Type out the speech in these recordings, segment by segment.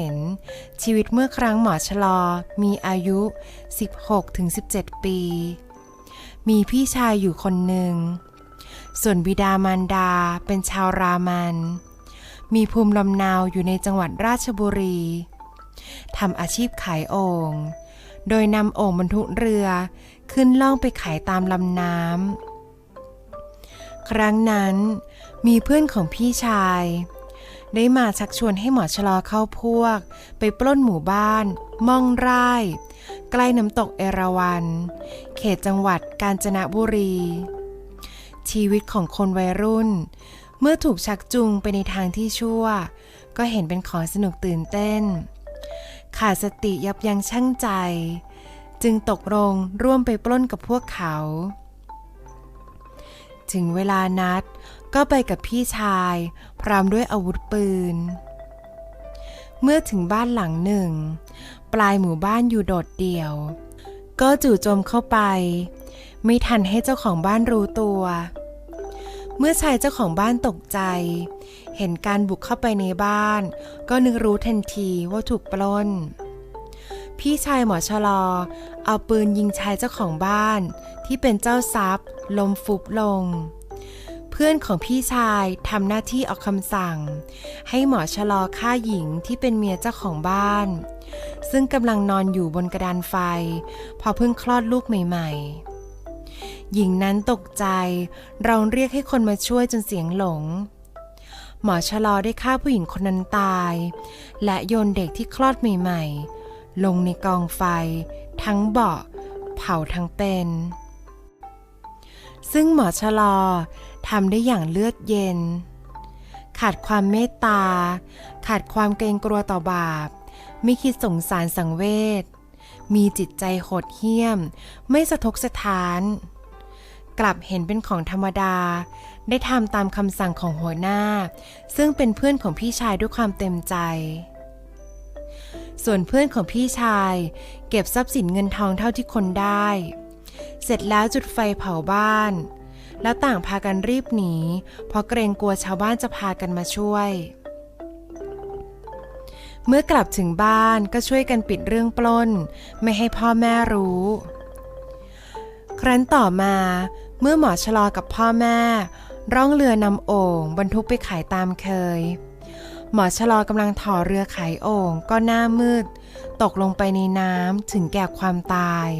เห็น ชีวิตเมื่อครั้งหมอชลอมีอายุ 16-17 ปี มีพี่ชายอยู่คนหนึ่ง ส่วนบิดามารดาเป็นชาวรามัน มีภูมิลำเนาอยู่ในจังหวัดราชบุรีทำอาชีพขายโอ่งโดยนำโอ่งบรรทุกเรือขึ้นล่องไปขายตามลำน้ำครั้งนั้นมีเพื่อนของพี่ชาย ได้มาชักชวนให้หมอชะลอเข้าพวก ไปปล้นหมู่บ้าน ม่องไร่ ใกล้น้ำตกเอราวัณเขตจังหวัดกาญจนบุรี ชีวิตของคนวัยรุ่น เมื่อถูกชักจูงไปในทางที่ชั่ว ก็เห็นเป็นของสนุกตื่นเต้น ขาดสติยับยั้งชั่งใจ จึงตกลงร่วมไปปล้นกับพวกเขา ถึงเวลานัด ก็ไปกับพี่ชาย พร้อมด้วยอาวุธปืน เมื่อถึงบ้านหลังหนึ่ง ปลายหมู่บ้านอยู่โดดเดี่ยว ก็จู่โจมเข้าไป ไม่ทันให้เจ้าของบ้านรู้ตัว เมื่อชายเจ้าของบ้านตกใจ เห็นการบุกเข้าไปในบ้าน ก็นึกรู้ทันทีว่าถูกปล้น พี่ชายหมอชะลอ เอาปืนยิงชายเจ้าของบ้าน ที่เป็นเจ้าทรัพย์ล้มฟุบลง พื่อนของพี่ชายทำหน้าที่ออกคำสั่ง ให้หมอชะลอฆ่าหญิงที่เป็นเมียเจ้าของบ้าน ซึ่งกำลังนอนอยู่บนกระดานไฟ พอเพิ่งคลอดลูกใหม่ ๆ หญิงนั้นตกใจ เร้องเรียกให้คนมาช่วยจนเสียงหลง หมอชะลอได้ฆ่าผู้หญิงคนนั้นตาย และโยนเด็กที่คลอดใหม่ ๆ ลงในกองไฟ ทั้งเบาะ เผาทั้งเป็น ซึ่งหมอชะลอ ทำได้อย่างเลือดเย็น ขาดความเมตตา ขาดความเกรงกลัวต่อบาป ไม่คิดสงสารสังเวช มีจิตใจโหดเหี้ยม ไม่สะทกสะท้าน กลับเห็นเป็นของธรรมดา ได้ทำตามคำสั่งของหัวหน้า ซึ่งเป็นเพื่อนของพี่ชายด้วยความเต็มใจส่วนเพื่อนของพี่ชาย เก็บทรัพย์สินเงินทองเท่าที่คนได้ เสร็จแล้วจุดไฟเผาบ้าน แล้วต่างพากันรีบหนี เพราะเกรงกลัวชาวบ้านจะพากันมาช่วย เมื่อกลับถึงบ้านก็ช่วยกันปิดเรื่องปล้น ไม่ให้พ่อแม่รู้ ครั้นต่อมาเมื่อหมอชะลอกับพ่อแม่ ร่องเรือนำโอ่งบรรทุกไปขายตามเคย หมอชะลอกำลังถอเรือขายโอ่งก็หน้ามืด ตกลงไปในน้ำถึงแก่ความตาย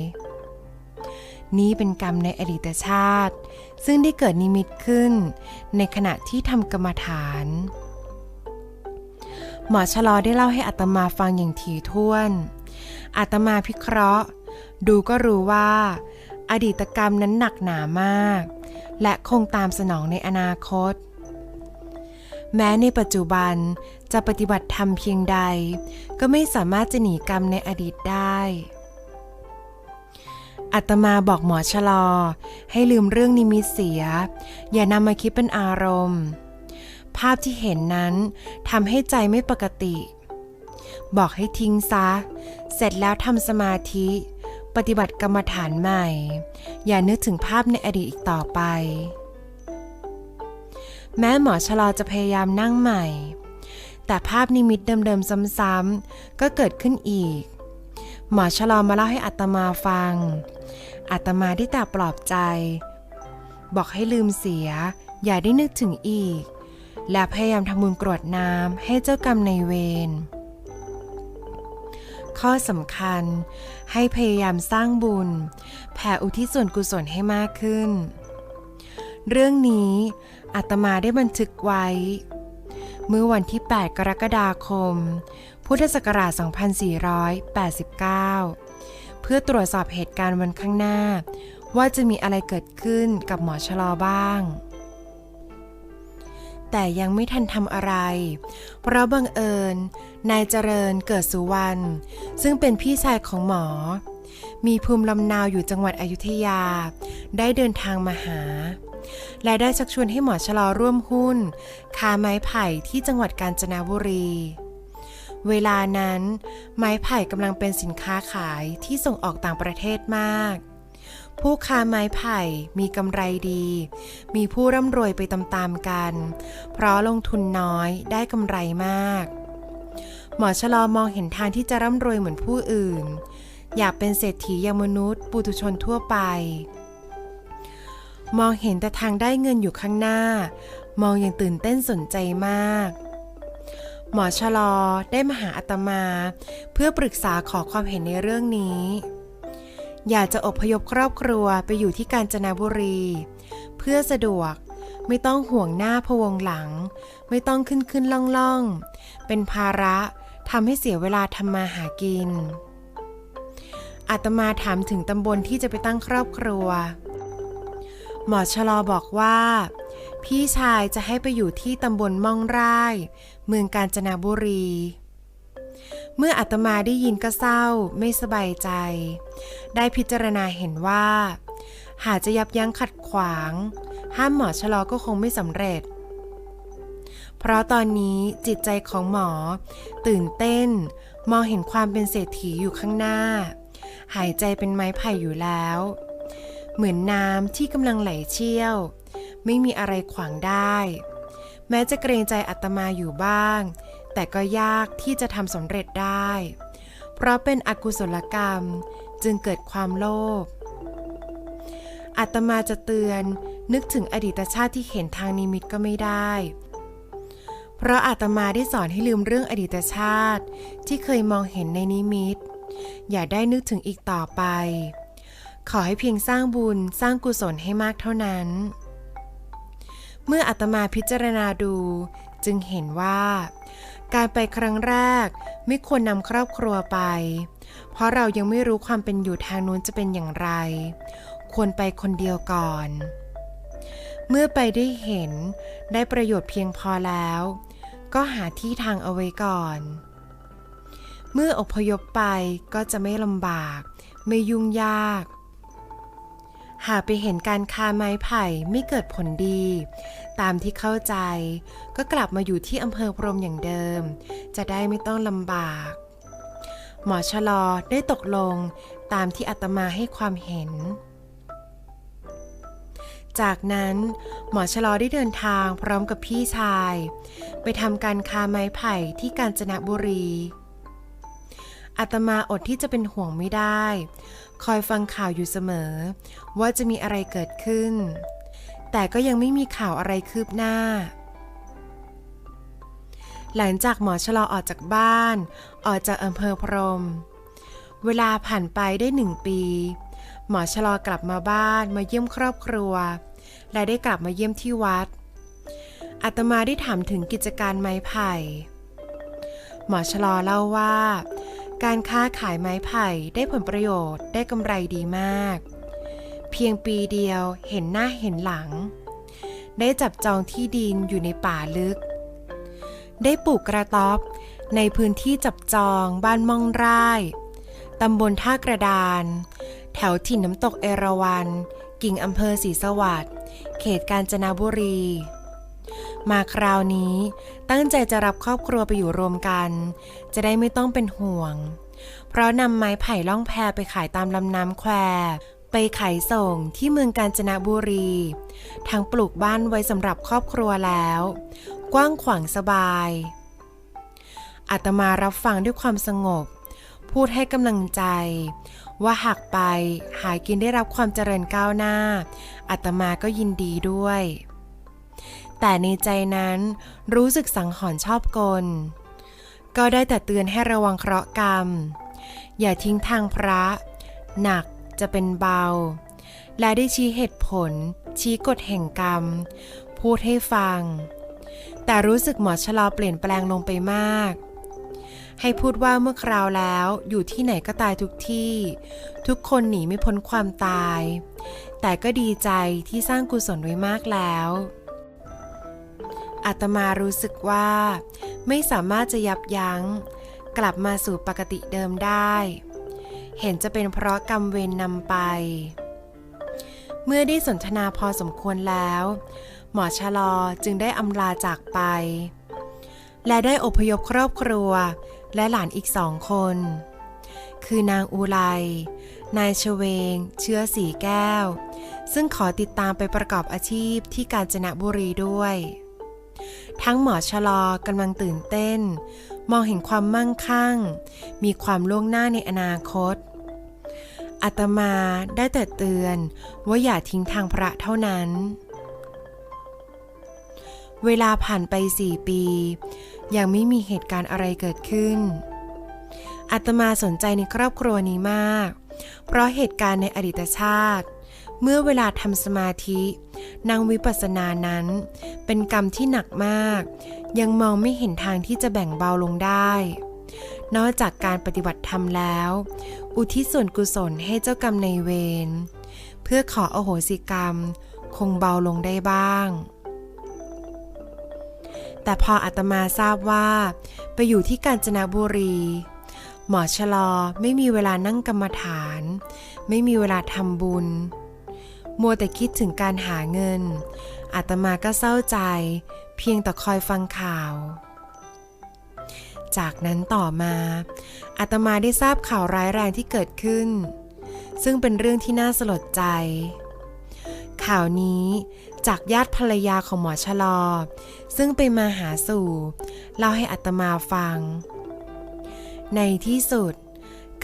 นี่เป็นกรรมในอดีตชาติ ซึ่งได้เกิดนิมิตขึ้น ในขณะที่ทำกรรมฐาน หมอชะลอได้เล่าให้อัตมาฟังอย่างถี่ถ้วน อัตมาพิเคราะห์ ดูก็รู้ว่า อดีตกรรมนั้นหนักหนามาก และคงตามสนองในอนาคต แม้ในปัจจุบันจะปฏิบัติธรรมเพียงใด ก็ไม่สามารถจะหนีกรรมในอดีตได้ อัตมาบอกหมอชะลอ ให้ลืมเรื่องนิมิตเสีย อย่านำมาคิดเป็นอารมณ์ ภาพที่เห็นนั้นทำให้ใจไม่ปกติ บอกให้ทิ้งซะ เสร็จแล้วทำสมาธิ ปฏิบัติกรรมฐานใหม่ อย่านึกถึงภาพในอดีตอีกต่อไป แม้หมอชะลอจะพยายามนั่งใหม่ แต่ภาพนิมิตเดิมๆซ้ำๆก็เกิดขึ้นอีกหมอชะลอมาเล่าให้อัตมาฟัง อัตมาได้แต่ปลอบใจ บอกให้ลืมเสีย อย่าได้นึกถึงอีก และพยายามทำบุญกรวดน้ำให้เจ้ากรรมในเวรข้อสำคัญ ให้พยายามสร้างบุญ แผ่อุทิศส่วนกุศลให้มากขึ้น เรื่องนี้อาตมาได้บันทึกไว้ เมื่อวันที่ 8 กรกฎาคม พุทธศักราช 2489 พื่อตรวจสอบเหตุการณ์วันข้างหน้า ว่าจะมีอะไรเกิดขึ้นกับหมอชะลอบ้าง แต่ยังไม่ทันทำอะไร เพราะบังเอิญ นายเจริญเกิดสุวรรณซึ่งเป็นพี่ชายของหมอ มีภูมิลำนาวอยู่จังหวัดอยุธยา ได้เดินทางมาหา และได้ชักชวนให้หมอชะลอร่วมหุ้นค้าไม้ไผ่ที่จังหวัดกาญจนบุรี เวลานั้น ไม้ไผ่กำลังเป็นสินค้าขายที่ส่งออกต่างประเทศมาก ผู้ค้าไม้ไผ่มีกำไรดี มีผู้ร่ำรวยไปตามๆกัน เพราะลงทุนน้อยได้กำไรมาก หมอชะลอมองเห็นทางที่จะร่ำรวยเหมือนผู้อื่น อยากเป็นเศรษฐีอย่างมนุษย์ ปุถุชนทั่วไป มองเห็นแต่ทางได้เงินอยู่ข้างหน้า มองอย่างตื่นเต้นสนใจมาก หมอชะลอได้มาหาอาตมา เพื่อปรึกษาขอความเห็นในเรื่องนี้ อยากจะอพยพครอบครัวไปอยู่ที่กาญจนบุรี เพื่อสะดวกไม่ต้องห่วงหน้าพวงหลัง ไม่ต้องขึ้นขึ้นล่องล่อง เป็นภาระทำให้เสียเวลาทำมาหากิน อาตมาถามถึงตำบลที่จะไปตั้งครอบครัว หมอชะลอบอกว่า พี่ชายจะให้ไปอยู่ที่ตำบลม่องไร่ เมืองกาญจนบุรี เมื่ออาตมาได้ยินก็เศร้าไม่สบายใจ ได้พิจารณาเห็นว่า หากจะยับยั้งขัดขวาง ห้ามหมอชะลอก็คงไม่สำเร็จ เพราะตอนนี้จิตใจของหมอ ตื่นเต้น มองเห็นความเป็นเศรษฐีอยู่ข้างหน้า หายใจเป็นไม้ไผ่อยู่แล้ว เหมือนน้ำที่กำลังไหลเชี่ยว ไม่มีอะไรขวางได้ แม้จะเกรงใจอาตมาอยู่บ้าง แต่ก็ยากที่จะทำสำเร็จได้ เพราะเป็นอกุศลกรรมจึงเกิดความโลภอาตมาจะเตือนนึกถึงอดีตชาติที่เห็นทางนิมิตก็ไม่ได้ เพราะอาตมาได้สอนให้ลืมเรื่องอดีตชาติ ที่เคยมองเห็นในนิมิต อย่าได้นึกถึงอีกต่อไป ขอให้เพียงสร้างบุญสร้างกุศลให้มากเท่านั้น เมื่ออาตมาพิจารณาดู จึงเห็นว่า การไปครั้งแรกไม่ควรนำครอบครัวไป เพราะเรายังไม่รู้ความเป็นอยู่ทางนู้นจะเป็นอย่างไร ควรไปคนเดียวก่อน เมื่อไปได้เห็นได้ประโยชน์เพียงพอแล้ว ก็หาที่ทางเอาไว้ก่อน เมื่ออพยพไปก็จะไม่ลำบาก ไม่ยุ่งยาก หากไปเห็นการคาไม้ไผ่ไม่เกิดผลดี ตามที่เข้าใจ ก็กลับมาอยู่ที่อำเภอพรมอย่างเดิม จะได้ไม่ต้องลำบาก หมอชะลอได้ตกลงตามที่อาตมาให้ความเห็น จากนั้นหมอชะลอได้เดินทางพร้อมกับพี่ชาย ไปทำการคาไม้ไผ่ที่กาญจนบุรี อาตมาอดที่จะเป็นห่วงไม่ได้ คอยฟังข่าวอยู่เสมอ ว่าจะมีอะไรเกิดขึ้น แต่ก็ยังไม่มีข่าวอะไรคืบหน้า หลังจากหมอชะลอออกจากบ้าน ออกจากอำเภอพรม เวลาผ่านไปได้หนึ่งปี หมอชะลอกลับมาบ้านมาเยี่ยมครอบครัว และได้กลับมาเยี่ยมที่วัดอาตมาได้ถามถึงกิจการไม้ไผ่ หมอชะลอเล่าว่า การค้าขายไม้ไผ่ได้ผลประโยชน์ได้กำไรดีมาก เพียงปีเดียวเห็นหน้าเห็นหลัง ได้จับจองที่ดินอยู่ในป่าลึก ได้ปลูกกระต๊อบในพื้นที่จับจองบ้านม่องร่ตำบลท่ากระดาน แถวถิ่นน้ำตกเอราวัณกิ่งอำเภอศรีสวัสดิ์เขตกาญจนบุรี มาคราวนี้ ตั้งใจจะรับครอบครัวไปอยู่รวมกัน จะได้ไม่ต้องเป็นห่วง เพราะนำไม้ไผ่ล่องแพไปขายตามลำน้ำแควไปขายส่งที่เมืองกาญจนบุรี ทั้งปลูกบ้านไว้สำหรับครอบครัวแล้ว กว้างขวางสบายอาตมารับฟังด้วยความสงบ พูดให้กำลังใจ ว่าหากไปหากินได้รับความเจริญก้าวหน้าอาตมาก็ยินดีด้วย แต่ในใจนั้นรู้สึกสังหรณ์ชอบกล ก็ได้แต่เตือนให้ระวังเคราะห์กรรม อย่าทิ้งทางพระ หนักจะเป็นเบา และได้ชี้เหตุผล ชี้กฎแห่งกรรม พูดให้ฟัง แต่รู้สึกหมอชะลอเปลี่ยนแปลงลงไปมาก ให้พูดว่าเมื่อคราวแล้วอยู่ที่ไหนก็ตายทุกที่ ทุกคนหนีไม่พ้นความตาย แต่ก็ดีใจที่สร้างกุศลไว้มากแล้ว อาตมารู้สึกว่า ไม่สามารถจะยับยัง้ง กลับมาสู่ปกติเดิมได้ เห็นจะเป็นเพราะกรรมเวรนำไป เมื่อได้สนทนาพอสมควรแล้ว หมอชะลอจึงได้อำลาจากไป และได้อพยพครอบครัวและหลานอีกสองคน คือนางอูไล นายชเวง เชื้อสีแก้ว ซึ่งขอติดตามไปประกอบอาชีพที่กาญจนบุรีด้วย ทั้งหมอชะลอกำลังตื่นเต้น มองเห็นความมั่งคั่ง มีความล่วงหน้าในอนาคตอาตมาได้แต่เตือนว่าอย่าทิ้งทางพระเท่านั้น เวลาผ่านไปสี่ปี ยังไม่มีเหตุการณ์อะไรเกิดขึ้นอาตมาสนใจในครอบครัวนี้มาก เพราะเหตุการณ์ในอดีตชาติ เมื่อเวลาทำสมาธินั่งวิปัสสนานั้น เป็นกรรมที่หนักมาก ยังมองไม่เห็นทางที่จะแบ่งเบาลงได้ นอกจากการปฏิบัติธรรมแล้ว อุทิศส่วนกุศลให้เจ้ากรรมในเวรเพื่อขออโหสิกรรม คงเบาลงได้บ้าง แต่พออาตมาทราบว่า ไปอยู่ที่กาญจนบุรีหมอชะลอไม่มีเวลานั่งกรรมฐาน ไม่มีเวลาทำบุญ มัวแต่คิดถึงการหาเงิน อาตมาก็เศร้าใจ เพียงแต่คอยฟังข่าว จากนั้นต่อมาอาตมาได้ทราบข่าวร้ายแรงที่เกิดขึ้น ซึ่งเป็นเรื่องที่น่าสลดใจ ข่าวนี้จากญาติภรรยาของหมอชะลอ ซึ่งไปมาหาสู่เล่าให้อาตมาฟัง ในที่สุด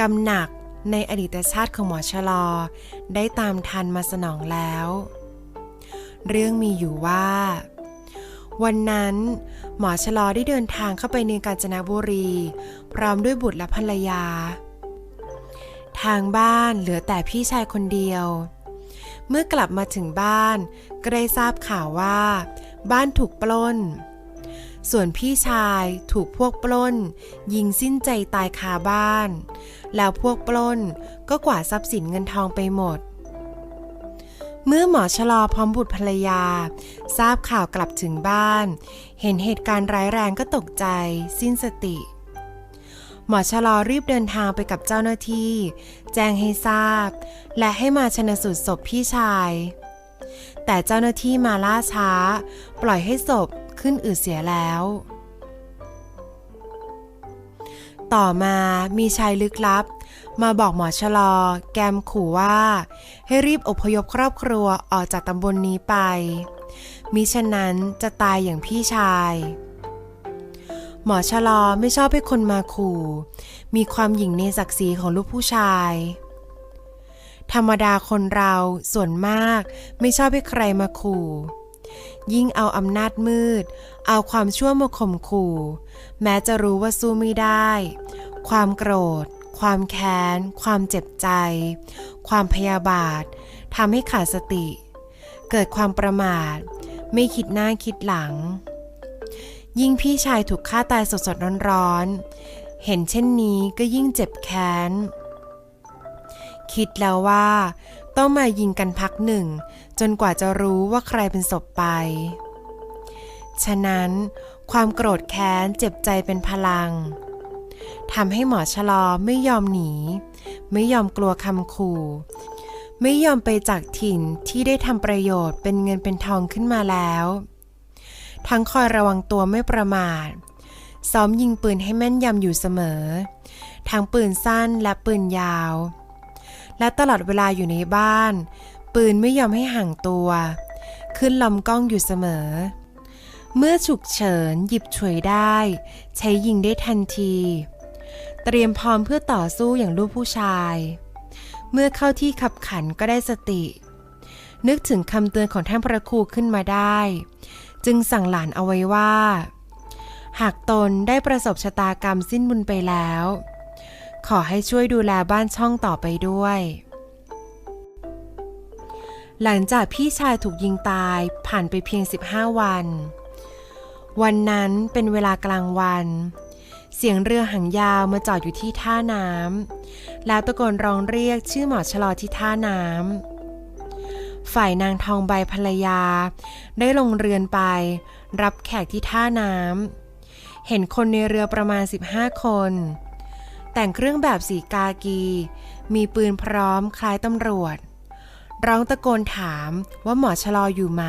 กำหนัก ในอดีตชาติของหมอชะลอ ได้ตามทันมาสนองแล้ว เรื่องมีอยู่ว่า วันนั้นหมอชะลอได้เดินทางเข้าไปในกาญจนบุรี พร้อมด้วยบุตรและภรรยา ทางบ้านเหลือแต่พี่ชายคนเดียว เมื่อกลับมาถึงบ้านก็ได้ทราบข่าวว่า บ้านถูกปล้น ส่วนพี่ชายถูกพวกปล้น ยิงสิ้นใจตายคาบ้าน แล้วพวกปล้นก็กวาดทรัพย์สินเงินทองไปหมด เมื่อหมอชะลอพร้อมบุตรภรรยา ทราบข่าวกลับถึงบ้าน เห็นเหตุการณ์ร้ายแรงก็ตกใจ สิ้นสติ หมอชะลอรีบเดินทางไปกับเจ้าหน้าที่ แจ้งให้ทราบ และให้มาชนะสูตรศพพี่ชายแต่เจ้าหน้าที่มาล่าช้า ปล่อยให้ศพ ขึ้นอืดเสียแล้ว ต่อมามีชายลึกลับ มาบอกหมอชะลอ แกมขู่ว่า ให้รีบอพยพครอบครัวออกจากตำบลนนี้ไป มิฉะนั้นจะตายอย่างพี่ชาย หมอชะลอไม่ชอบให้คนมาขู่ มีความหยิ่งในศักดิ์ศรีของลูกผู้ชายธรรมดาคนเราส่วนมากไม่ชอบให้ใครมาขู่ ยิ่งเอาอำนาจมืด เอาความชั่วมาข่มขู่ แม้จะรู้ว่าสู้ไม่ได้ ความโกรธ ความแค้น ความเจ็บใจ ความพยาบาททำให้ขาดสติ เกิดความประมาท ไม่คิดหน้าคิดหลัง ยิ่งพี่ชายถูกฆ่าตายสดๆร้อนๆ เห็นเช่นนี้ก็ยิ่งเจ็บแค้น คิดแล้วว่า ต้องมายิงกันพักหนึ่ง จนกว่าจะรู้ว่าใครเป็นศพไป ฉะนั้น ความโกรธแค้นเจ็บใจเป็นพลังทำให้หมอชะลอไม่ยอมหนี ไม่ยอมกลัวคำขู่ ไม่ยอมไปจากถิ่นที่ได้ทำประโยชน์เป็นเงินเป็นทองขึ้นมาแล้ว ทั้งคอยระวังตัวไม่ประมาท ซ้อมยิงปืนให้แม่นยำอยู่เสมอ ทั้งปืนสั้นและปืนยาว และตลอดเวลาอยู่ในบ้าน ปืนไม่ยอมให้ห่างตัว ขึ้นลำกล้องอยู่เสมอ เมื่อฉุกเฉินหยิบฉวยได้ ใช้ยิงได้ทันที เตรียมพร้อมเพื่อต่อสู้อย่างลูกผู้ชาย เมื่อเข้าที่ขับขันก็ได้สติ นึกถึงคำเตือนของท่านพระครูขึ้นมาได้ จึงสั่งหลานเอาไว้ว่า หากตนได้ประสบชะตากรรมสิ้นบุญไปแล้ว ขอให้ช่วยดูแลบ้านช่องต่อไปด้วย หลังจากพี่ชายถูกยิงตายผ่านไปเพียง 15 วัน วันนั้นเป็นเวลากลางวัน เสียงเรือหางยาวมาจอดอยู่ที่ท่าน้ำแล้วตะโกนร้องเรียกชื่อหมอชะลอที่ท่าน้ำฝ่ายนางทองใบภรรยา ได้ลงเรือนไป รับแขกที่ท่าน้ำ เห็นคนในเรือประมาณ 15 คน แต่งเครื่องแบบสีกากี มีปืนพร้อมคล้ายตำรวจ ร้องตะโกนถามว่าหมอชะลออยู่ไหม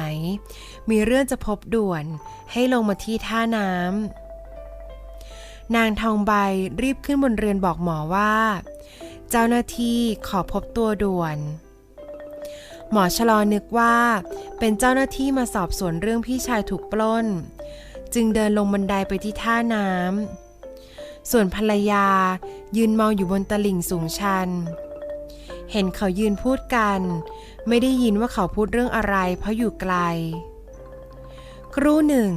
มีเรื่องจะพบด่วนให้ลงมาที่ท่าน้ำ นางทองใบรีบขึ้นบนเรือนบอกหมอว่า เจ้าหน้าที่ขอพบตัวด่วนหมอชะลอนึกว่า เป็นเจ้าหน้าที่มาสอบสวนเรื่องพี่ชายถูกปล้น จึงเดินลงบันไดไปที่ท่าน้ำ ส่วนภรรยายืนมองอยู่บนตลิ่งสูงชัน เห็นเขายืนพูดกัน ไม่ได้ยินว่าเขาพูดเรื่องอะไร เพราะอยู่ไกล ครู่หนึ่ง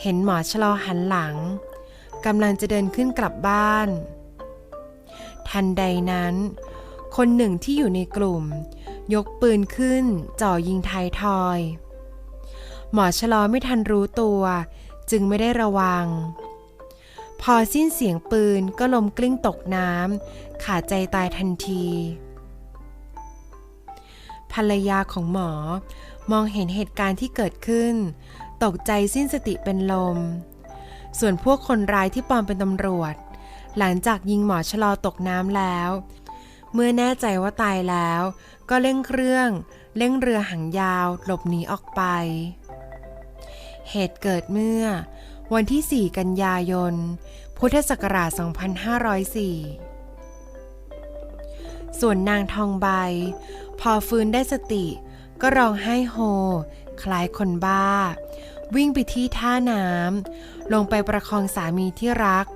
เห็นหมอชะลอหันหลังกำลังจะเดินขึ้นกลับบ้าน ทันใดนั้น คนหนึ่งที่อยู่ในกลุ่ม ยกปืนขึ้นจ่อยิงไทยทอย หมอชะลอไม่ทันรู้ตัว จึงไม่ได้ระวัง พอสิ้นเสียงปืนก็ล้มกลิ้งตกน้ำขาดใจตายทันที ภรรยาของหมอมองเห็นเหตุการณ์ที่เกิดขึ้น ตกใจสิ้นสติเป็นลม ส่วนพวกคนร้ายที่ปลอมเป็นตำรวจ หลังจากยิงหมอชะลอตกน้ำแล้ว เมื่อแน่ใจว่าตายแล้ว ก็เร่งเครื่อง เร่งเรือหางยาว หลบหนีออกไป เหตุเกิดเมื่อ วันที่ 4 กันยายน พุทธศักราช 2504 ส่วนนางทองใบ พอฟื้นได้สติ ก็ร้องไห้โฮ คล้ายคนบ้า วิ่งไปที่ท่าน้ำลงไปประคองสามีที่รัก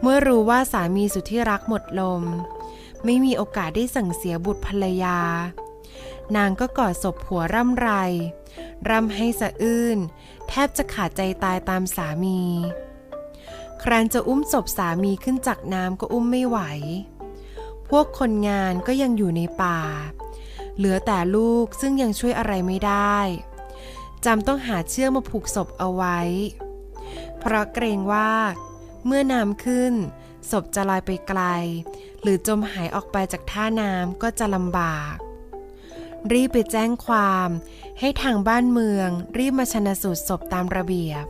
เมื่อรู้ว่าสามีสุดที่รักหมดลม ไม่มีโอกาสได้สั่งเสียบุตรภรรยา นางก็กอดศพผัวร่ำไร ร่ำให้สะอื้น แทบจะขาดใจตายตามสามี ครั้นจะอุ้มศพสามีขึ้นจากน้ำก็อุ้มไม่ไหว พวกคนงานก็ยังอยู่ในป่า เหลือแต่ลูกซึ่งยังช่วยอะไรไม่ได้จำต้องหาเชือกมาผูกศพเอาไว้ เพราะเกรงว่า เมื่อน้ำขึ้น ศพจะลอยไปไกล หรือจมหายออกไปจากท่าน้ำก็จะลำบาก รีบไปแจ้งความ ให้ทางบ้านเมือง รีบมาชนะสูตรศพตามระเบียบ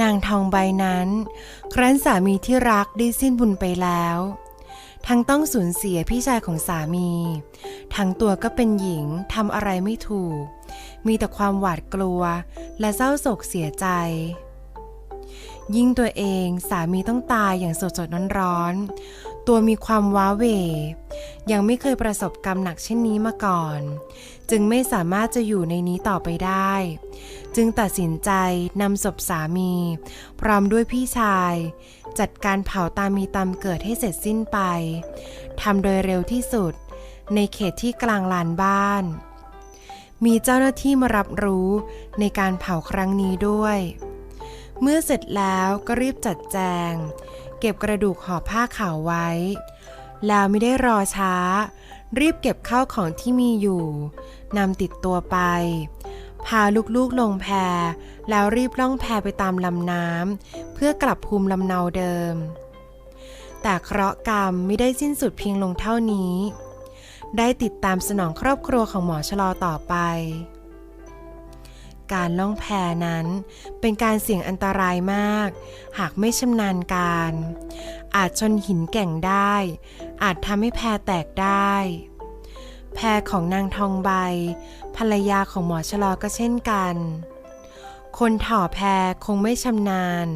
นางทองใบนั้น ครั้นสามีที่รักได้สิ้นบุญไปแล้ว ทั้งต้องสูญเสียพี่ชายของสามี ทั้งตัวก็เป็นหญิงทำอะไรไม่ถูก มีแต่ความหวาดกลัวและเศร้าโศกเสียใจยิ่งตัวเองสามีต้องตายอย่างสดสดร้อนๆ ตัวมีความว้าเหวยังไม่เคยประสบกรรมหนักเช่นนี้มาก่อน จึงไม่สามารถจะอยู่ในนี้ต่อไปได้ จึงตัดสินใจนำศพสามี พร้อมด้วยพี่ชาย จัดการเผาตามมีตามเกิดให้เสร็จสิ้นไปทำโดยเร็วที่สุด ในเขตที่กลางลานบ้าน มีเจ้าหน้าที่มารับรู้ในการเผาครั้งนี้ด้วย เมื่อเสร็จแล้วก็รีบจัดแจง เก็บกระดูกห่อผ้าขาวไว้ แล้วไม่ได้รอช้า รีบเก็บข้าวของที่มีอยู่นำติดตัวไป พาลูกๆลงแพแล้วรีบล่องแพไปตามลำน้ำเพื่อกลับภูมิลำเนาเดิม แต่เคราะห์กรรมไม่ได้สิ้นสุดเพียงลงเท่านี้ ได้ติดตามสนองครอบครัวของหมอชะลอต่อไป การล่องแพนั้นเป็นการเสี่ยงอันตรายมาก หากไม่ชำนาญการ อาจชนหินแก่งได้ อาจทำให้แพแตกได้ แพของนางทองใบ ภรรยาของหมอชะลอก็เช่นกัน คนถ่อแพคงไม่ชำนาญ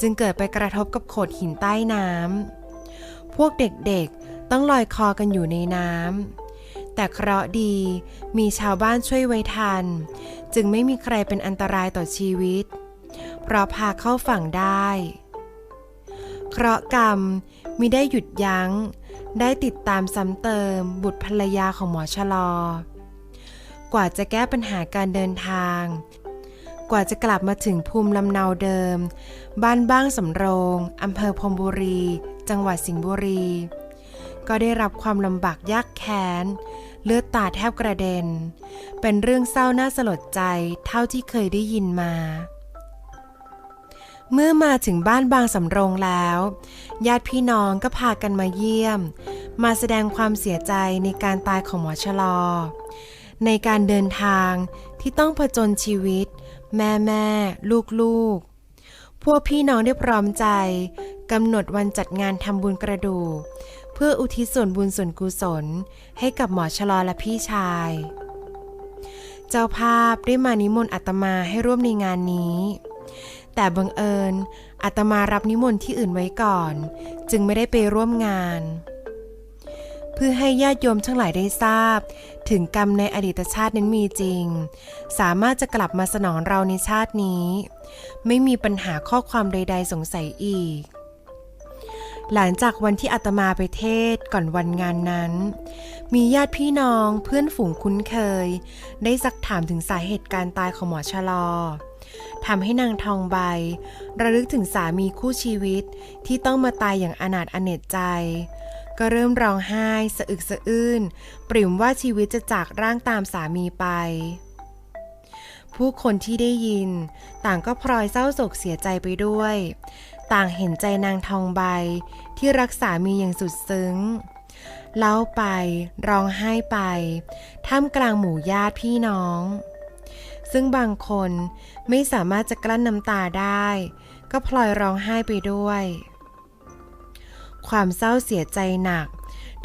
จึงเกิดไปกระทบกับโขดหินใต้น้ำพวกเด็กๆต้องลอยคอกันอยู่ในน้ำ แต่เคราะห์ดี มีชาวบ้านช่วยไว้ทัน จึงไม่มีใครเป็นอันตรายต่อชีวิต เพราะพาเข้าฝั่งได้ เคราะห์กรรมมิได้หยุดยัง้ง ได้ติดตามซ้ำเติม บุตรภรรยาของหมอชะลอ กว่าจะแก้ปัญหาการเดินทาง กว่าจะกลับมาถึงภูมิลำเนาเดิม บ้านบ้างสำโรงอำเภอพรมบุรี จังหวัดสิงห์บุรีก็ได้รับความลำบากยากแค้น เลือดตาแทบกระเด็น เป็นเรื่องเศร้าน่าสลดใจเท่าที่เคยได้ยินมา เมื่อมาถึงบ้านบางสำโรงแล้ว ญาติพี่น้องก็พากันมาเยี่ยม มาแสดงความเสียใจในการตายของหมอชะลอ ในการเดินทางที่ต้องผจญชีวิต แม่แม่ลูกลูกๆพวกพี่น้องได้พร้อมใจกำหนดวันจัดงานทำบุญกระดูก เพื่ออุทิศส่วนบุญส่วนกุศล ให้กับหมอชะลอและพี่ชาย เจ้าภาพได้มานิมนต์อาตมาให้ร่วมในงานนี้ แต่บังเอิญอาตมารับนิมนต์ที่อื่นไว้ก่อน จึงไม่ได้ไปร่วมงาน เพื่อให้ญาติโยมทั้งหลายได้ทราบ ถึงกรรมในอดีตชาตินั้นมีจริง สามารถจะกลับมาสนองเราในชาตินี้ ไม่มีปัญหาข้อความใด ๆ สงสัยอีก หลังจากวันที่อาตมาไปเทศก่อนวันงานนั้น มีญาติพี่น้องเพื่อนฝูงคุ้นเคย ได้ซักถามถึงสาเหตุการตายของหมอชะลอทำให้นางทองใบ ระลึกถึงสามีคู่ชีวิตที่ต้องมาตายอย่างอนาถอเนจใจ ก็เริ่มร้องไห้สะอึกสะอื้น ปริ่มว่าชีวิตจะจากร่างตามสามีไป ผู้คนที่ได้ยิน ต่างก็พลอยเศร้าโศกเสียใจไปด้วย ต่างเห็นใจนางทองใบที่รักสามีอย่างสุดซึ้ง เล่าไปร้องไห้ไป ท่ามกลางหมู่ญาติพี่น้อง ซึ่งบางคนไม่สามารถจะกลั้นน้ำตาได้ ก็พลอยร้องไห้ไปด้วย ความเศร้าเสียใจหนัก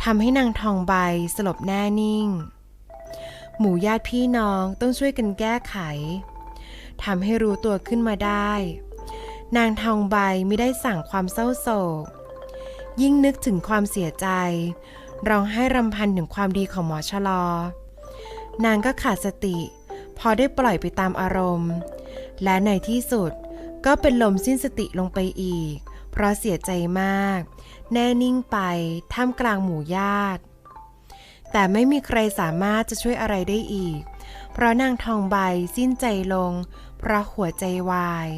ทำให้นางทองใบสลบแน่นิ่ง หมู่ญาติพี่น้องต้องช่วยกันแก้ไขทำให้รู้ตัวขึ้นมาได้ นางทองใบไม่ได้สั่งความเศร้าโศก ยิ่งนึกถึงความเสียใจ ร้องไห้รำพันถึงความดีของหมอชะลอ นางก็ขาดสติ พอได้ปล่อยไปตามอารมณ์ และในที่สุดก็เป็นลมสิ้นสติลงไปอีก เพราะเสียใจมาก แน่นิ่งไปท่ามกลางหมู่ญาติ แต่ไม่มีใครสามารถจะช่วยอะไรได้อีก เพราะนางทองใบสิ้นใจลง เพราะหัวใจวาย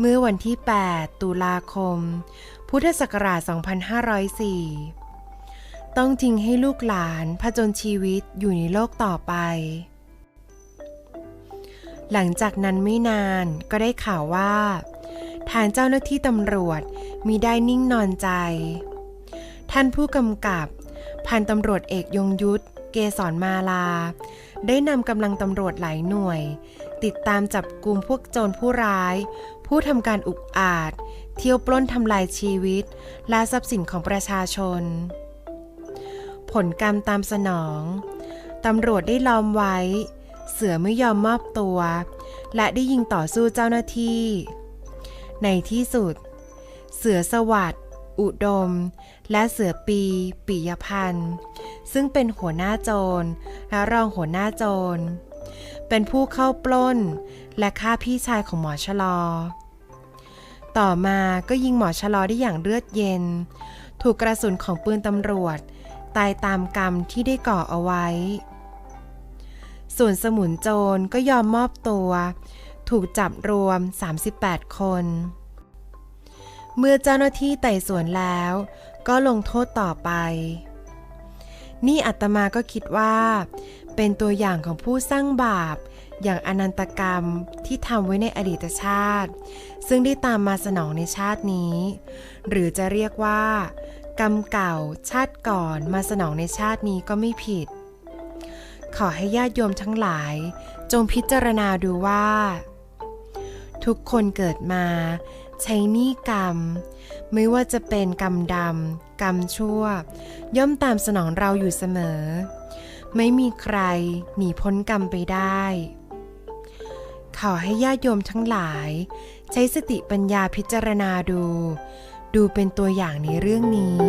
เมื่อวันที่ 8 ตุลาคม พุทธศักราช 2504 ต้องทิ้งให้ลูกหลานผจญชีวิตอยู่ในโลกต่อไป หลังจากนั้นไม่นานก็ได้ข่าวว่า ทางเจ้าหน้าที่ตำรวจมีได้นิ่งนอนใจ ท่านผู้กำกับ พันตำรวจเอกยงยุทธเกษรมาลา ได้นำกำลังตำรวจหลายหน่วย ติดตามจับกลุ่มพวกโจรผู้ร้าย ผู้ทำการอุกอาจ เที่ยวปล้นทำลายชีวิต และทรัพย์สินของประชาชน ผลกรรมตามสนอง ตำรวจได้ล้อมไว้ เสือไม่ยอมมอบตัว และได้ยิงต่อสู้เจ้าหน้าที่ ในที่สุด เสือสวัสด์อุดม และเสือปี ปิยพันธ์ ซึ่งเป็นหัวหน้าโจร และรองหัวหน้าโจร เป็นผู้เข้าปล้น และฆ่าพี่ชายของหมอชะลอ ต่อมาก็ยิงหมอชะลอได้อย่างเลือดเย็น ถูกกระสุนของปืนตำรวจ ตายตามกรรมที่ได้ก่อเอาไว้ ส่วนสมุนโจรก็ยอมมอบตัว ถูกจับรวม 38 คน เมื่อเจ้าหน้าที่ไต่สวนแล้ว ก็ลงโทษต่อไปนี่อาตมาก็คิดว่า เป็นตัวอย่างของผู้สร้างบาป อย่างอนันตกรรมที่ทำไว้ในอดีตชาติ ซึ่งได้ตามมาสนองในชาตินี้ หรือจะเรียกว่า กรรมเก่าชาติก่อนมาสนองในชาตินี้ก็ไม่ผิด ขอให้ญาติโยมทั้งหลาย จงพิจารณาดูว่า ทุกคนเกิดมาใช้หนี้กรรม ไม่ว่าจะเป็นกรรมดำกรรมชั่ว ย่อมตามสนองเราอยู่เสมอ ไม่มีใครหนีพ้นกรรมไปได้ ขอให้ญาติโยมทั้งหลาย ใช้สติปัญญาพิจารณาดู ดูเป็นตัวอย่างในเรื่องนี้